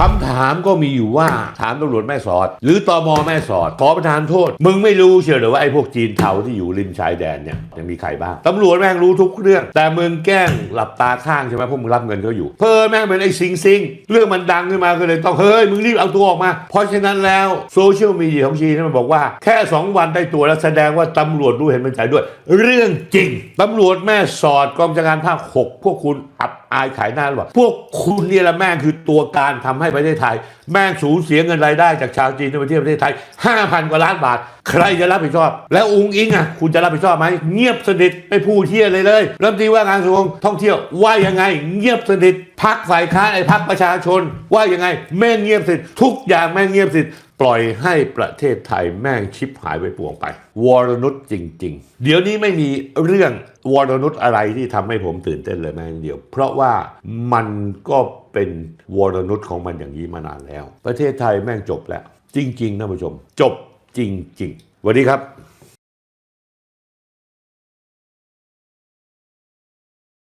คำถามก็มีอยู่ว่าถามตำรวจแม่สอด หรือตมแม่สอด ขอประทานโทษ มึงไม่รู้เชียวหรือว่าไอ้พวกจีนเทาที่อยู่ริมชายแดนเนี่ยยังมีใครบ้างตำรวจแม่งรู้ทุกเรื่อง แต่มึงแกล้งหลับตาข้างใช่ไหมพวกมึงรับเงินเขาอยู่ เพิ่แม่งเป็นไอ้ซิงซิงเรื่องมันดังขึ้นมาก็เลยต้องเฮ้ยมึงรีบเอาตัวออกมา เพราะฉะนั้นแล้วโซเชียลมีเดียของจีนมันบอกว่าแค่ 2 วันได้ตัวแล้วแสดงว่าตำรวจรู้เห็นเป็นใจด้วย เรื่องจริงตำรวจแม่สอดกองบัญชาการภาคหกพวกคุณอับ อายขายหน้าหรือเปล่าพวกคุณเนี่ยแหละแม่งคือตัวการทำให้ประเทศไทย แม่งสูญเสียเงินรายได้จากชาวจีนในประเทศประเทศไทย 5,000 กว่าล้านบาท ใครจะรับผิดชอบ แล้วอุงอิงอะคุณจะรับผิดชอบไหมเงียบสนิทไม่พูดเที่ยเลยเลยรัฐมนตรีว่าการกระทรวงท่องเที่ยวว่ายังไง เงียบสนิท พักฝ่ายค้านไอ้พักประชาชน ว่ายังไงแม่งเงียบสนิททุกอย่างแม่งเงียบสนิปล่อยให้ประเทศไทยแม่งชิบหายไปปวงไป วรนุชจริง ๆ เดี๋ยวนี้ไม่มีเรื่องวรนุชอะไรที่ทำให้ผมตื่นเต้นเลยแม่งเดียว เพราะว่ามันก็เป็นวรนุชของมันอย่างนี้มานานแล้ว ประเทศไทยแม่งจบแล้ว จริงๆนะผู้ชม จบจริงๆสวัสดีครับ